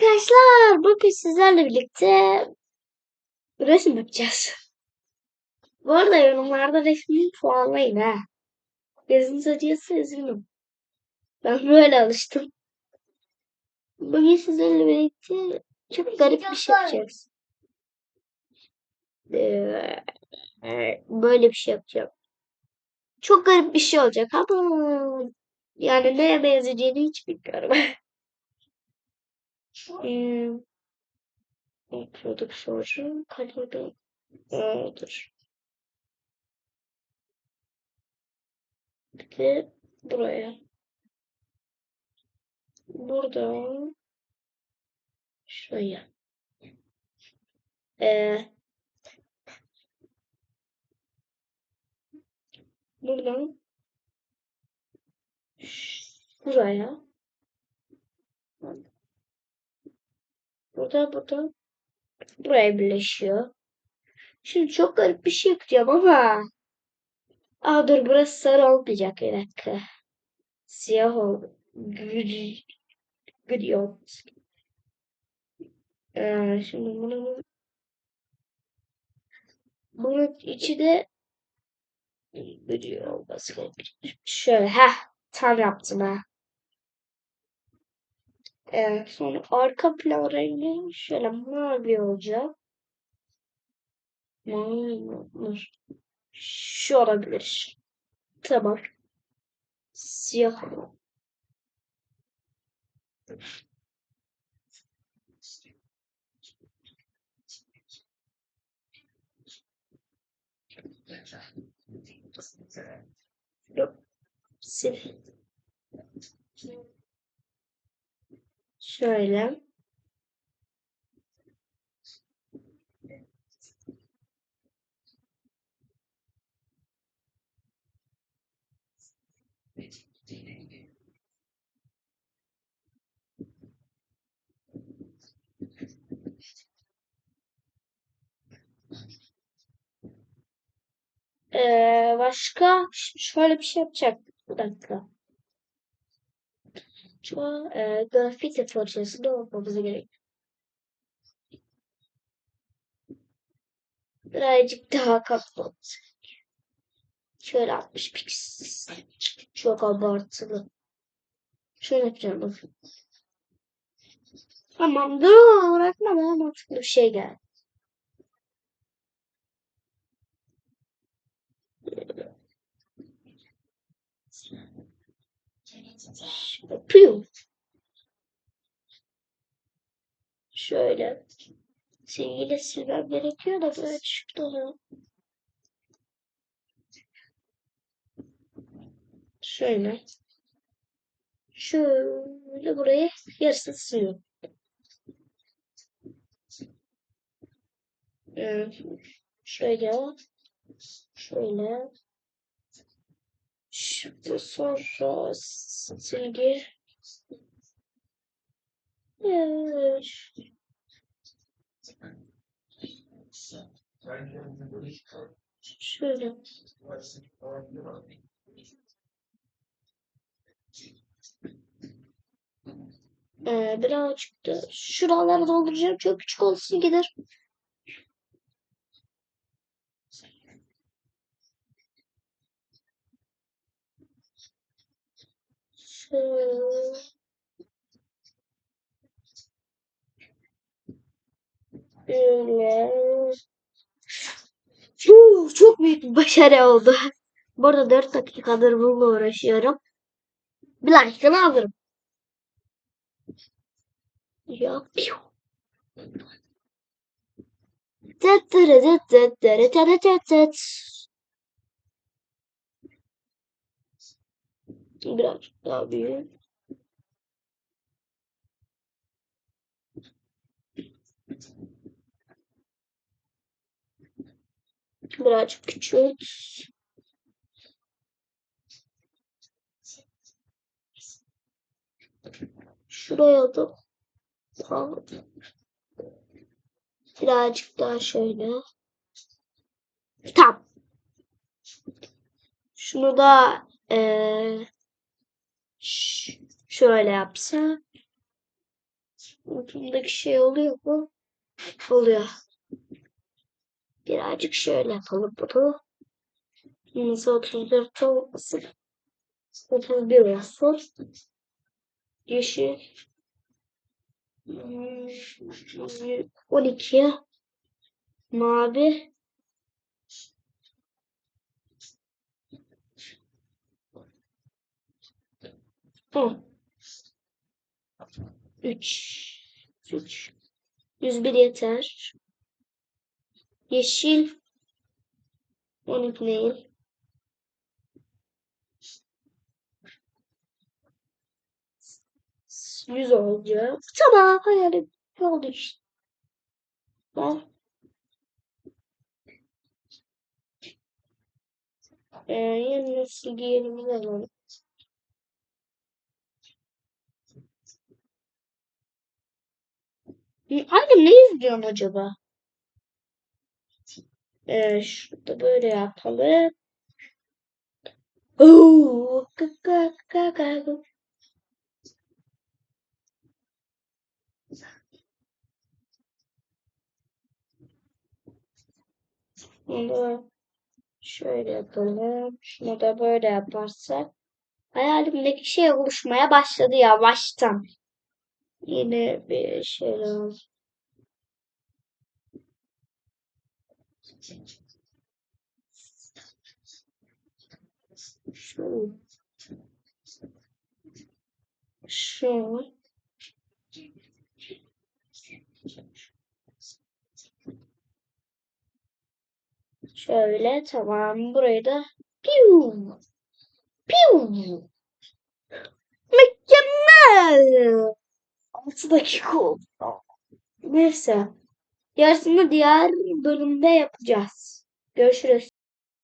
Arkadaşlar bugün sizlerle birlikte resim yapacağız. Bu arada yorumlarda resmimi puanlayın ha. Gözünüz acıyorsa üzgünüm. Ben böyle alıştım. Bugün sizlerle birlikte çok garip bir şey yapacağız. Ee, böyle bir şey yapacağım. Çok garip bir şey olacak ama yani neye benzeyeceğini hiç bilmiyorum. Hmm. Prodüksiyon kalori dur. Bir de buraya. Burada şuraya. Ee, buradan buraya. Burada burada buraya birleşiyor. Şimdi çok garip bir şey yapacağım ama Aa dur burası sarı olmayacak bir dakika. Siyah oldu. Gri, gri oldu. Ee, şimdi bunun bunun içi de gri olması gerekiyor. Şöyle ha tam yaptım ha. Evet, sonra arka plan rengi şöyle mavi olacak. Mavi olur. Şu olabilir. Tamam. Siyah. Yok. Sil. Şöyle. Ee, başka şöyle bir şey yapacak. Bir dakika. Şu e, grafiti fırçasını olmamız gerek. Birazcık daha katlı Şöyle 60 piksel. Çok abartılı. Şöyle yapacağım bakın. Tamam dur bırakma daha mantıklı bir şey geldi. Yapıyorum. Şöyle. Silgiyle silmem gerekiyor da böyle çıktı oluyor. Şöyle. Şöyle burayı yarısını siliyorum. Evet. Şöyle. Şöyle. Şimdi sonra silgi. Evet. Şöyle. Ee, birazcık da şuraları dolduracağım. Çok küçük olsun gider. Uu, çok büyük bir başarı oldu. Bu arada 4 dakikadır bununla uğraşıyorum. Bir like'ını alırım. Ya. Birazcık daha büyük. Birazcık küçült. Şuraya da birazcık daha şöyle. Tamam. Şunu da ee, şöyle yapsa. Ucundaki şey oluyor mu? Oluyor. Birazcık şöyle yapalım bunu. Yine 34 olmasın. 31 olsun. Yeşil. Hmm, 12. Mavi. On. 3. 3. 101 yeter. Yeşil. 12 değil. Yüz olacak. Tamam hayalim oldu işte. Ben ee, yeni nesil giyelim alalım. Annem ne izliyorsun acaba? Ee, şurada böyle yapalım. Oo. Bunu şöyle yapalım. Şunu da böyle yaparsak. Hayalimdeki şey oluşmaya başladı yavaştan. Yine bir şeyler. Şu. Şu. Şöyle tamam. Burayı da piu. Piu. Mükemmel. 6 dakika oldu. Neyse. Yarısını diğer bölümde yapacağız. Görüşürüz.